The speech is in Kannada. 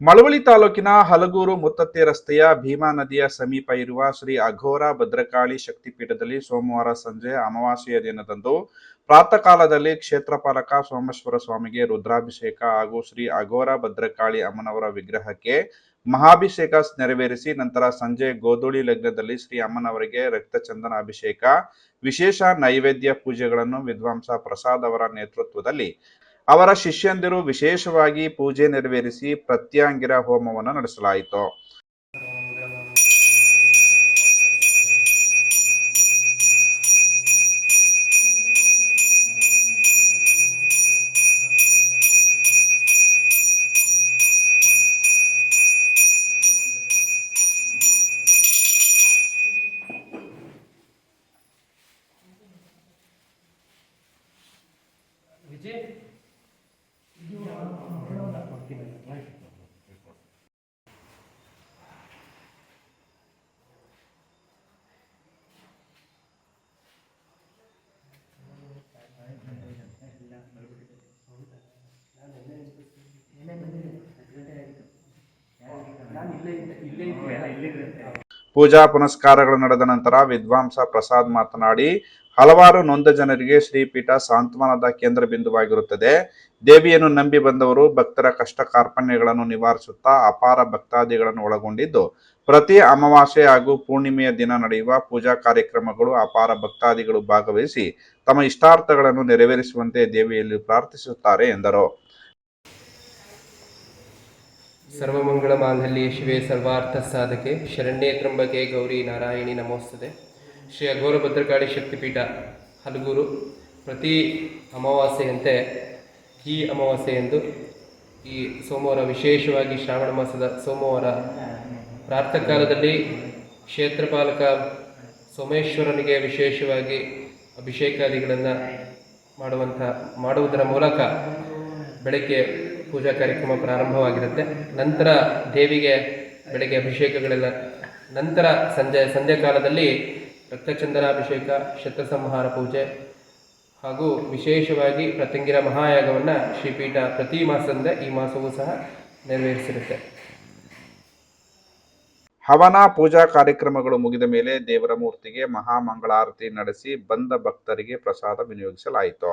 ಮಳವಳ್ಳಿ ತಾಲೂಕಿನ ಹಲಗೂರು ಮುತ್ತತ್ತೆ ರಸ್ತೆಯ ಭೀಮಾ ನದಿಯ ಸಮೀಪ ಇರುವ ಶ್ರೀ ಅಘೋರ ಭದ್ರಕಾಳಿ ಶಕ್ತಿಪೀಠದಲ್ಲಿ ಸೋಮವಾರ ಸಂಜೆ ಅಮಾವಾಸ್ಯೆಯ ದಿನದಂದು ಪ್ರಾತಃ ಕಾಲದಲ್ಲಿ ಕ್ಷೇತ್ರಪಾಲಕ ಸೋಮೇಶ್ವರ ಸ್ವಾಮಿಗೆ ರುದ್ರಾಭಿಷೇಕ ಹಾಗೂ ಶ್ರೀ ಅಘೋರ ಭದ್ರಕಾಳಿ ಅಮ್ಮನವರ ವಿಗ್ರಹಕ್ಕೆ ಮಹಾಭಿಷೇಕ ನೆರವೇರಿಸಿ ನಂತರ ಸಂಜೆ ಗೋಧೂಳಿ ಲಗ್ನದಲ್ಲಿ ಶ್ರೀ ಅಮ್ಮನವರಿಗೆ ರಕ್ತಚಂದನ ಅಭಿಷೇಕ, ವಿಶೇಷ ನೈವೇದ್ಯ ಪೂಜೆಗಳನ್ನು ವಿದ್ವಾಂಸ ಪ್ರಸಾದ್ ಅವರ ನೇತೃತ್ವದಲ್ಲಿ ಅವರ ಶಿಷ್ಯಂದಿರು ವಿಶೇಷವಾಗಿ ಪೂಜೆ ನೆರವೇರಿಸಿ ಪ್ರತ್ಯಂಗಿರ ಹೋಮವನ್ನು ನಡೆಸಲಾಯಿತು. ಪೂಜಾ ಪುನಸ್ಕಾರಗಳು ನಡೆದ ನಂತರ ವಿದ್ವಾಂಸ ಪ್ರಸಾದ್ ಮಾತನಾಡಿ ಹಲವಾರು ನೊಂದ ಜನರಿಗೆ ಶ್ರೀಪೀಠ ಸಾಂತ್ವನದ ಕೇಂದ್ರ ಬಿಂದುವಾಗಿರುತ್ತದೆ. ದೇವಿಯನ್ನು ನಂಬಿ ಬಂದವರು ಭಕ್ತರ ಕಷ್ಟ ಕಾರ್ಪಣ್ಯಗಳನ್ನು ನಿವಾರಿಸುತ್ತಾ ಅಪಾರ ಭಕ್ತಾದಿಗಳನ್ನು ಒಳಗೊಂಡಿದ್ದು, ಪ್ರತಿ ಅಮಾವಾಸ್ಯೆ ಹಾಗೂ ಪೂರ್ಣಿಮೆಯ ದಿನ ನಡೆಯುವ ಪೂಜಾ ಕಾರ್ಯಕ್ರಮಗಳು ಅಪಾರ ಭಕ್ತಾದಿಗಳು ಭಾಗವಹಿಸಿ ತಮ್ಮ ಇಷ್ಟಾರ್ಥಗಳನ್ನು ನೆರವೇರಿಸುವಂತೆ ದೇವಿಯಲ್ಲಿ ಪ್ರಾರ್ಥಿಸುತ್ತಾರೆ ಎಂದರು. ಸರ್ವಮಂಗಳ ಮಾಂಗಲ್ಯೆ ಶಿವೆ ಸರ್ವಾರ್ಥ ಸಾಧಕೆ. ಶರಣ್ಯೇ ತ್ರಂಬಕೆ ಗೌರಿ ನಾರಾಯಣಿ ನಮೋಸ್ತದೆ ಶ್ರೀ ಅಘೋರ ಭದ್ರಕಾಳಿ ಶಕ್ತಿಪೀಠ, ಹಲಗೂರು, ಪ್ರತಿ ಅಮಾವಾಸ್ಯೆಯಂತೆ, ಈ ಅಮಾವಾಸ್ಯೆಯಂದು ಈ ಸೋಮವಾರ ವಿಶೇಷವಾಗಿ ಶ್ರಾವಣ ಮಾಸದ ಸೋಮವಾರ ಪ್ರಾತಃ ಕಾಲದಲ್ಲಿ ಕ್ಷೇತ್ರಪಾಲಕ ಸೋಮೇಶ್ವರನಿಗೆ ವಿಶೇಷವಾಗಿ ಅಭಿಷೇಕಾದಿಗಳನ್ನು ಮಾಡುವಂಥ, ಮಾಡುವುದರ ಮೂಲಕ ಬೆಳಗ್ಗೆ ಪೂಜಾ ಕಾರ್ಯಕ್ರಮ ಪ್ರಾರಂಭವಾಗಿರುತ್ತೆ. ನಂತರ ದೇವಿಗೆ ಬೆಳಗ್ಗೆ ಅಭಿಷೇಕಗಳೆಲ್ಲ, ನಂತರ ಸಂಜೆ ಕಾಲದಲ್ಲಿ ರಕ್ತಚಂದನಾಭಿಷೇಕ ಸಂಹಾರ ಪೂಜೆ ಹಾಗೂ ವಿಶೇಷವಾಗಿ ಪ್ರತಿಂಗಿರ ಮಹಾಯಾಗವನ್ನು ಶ್ರೀಪೀಠ ಪ್ರತಿ ಮಾಸದಿಂದ ಈ ಮಾಸವೂ ಸಹ ನೆರವೇರಿಸಿರುತ್ತೆ. ಹವನ ಪೂಜಾ ಕಾರ್ಯಕ್ರಮಗಳು ಮುಗಿದ ಮೇಲೆ ದೇವರ ಮೂರ್ತಿಗೆ ಮಹಾಮಂಗಳಾರತಿ ನಡೆಸಿ ಬಂದ ಭಕ್ತರಿಗೆ ಪ್ರಸಾದ ವಿನಿಯೋಗಿಸಲಾಯಿತು.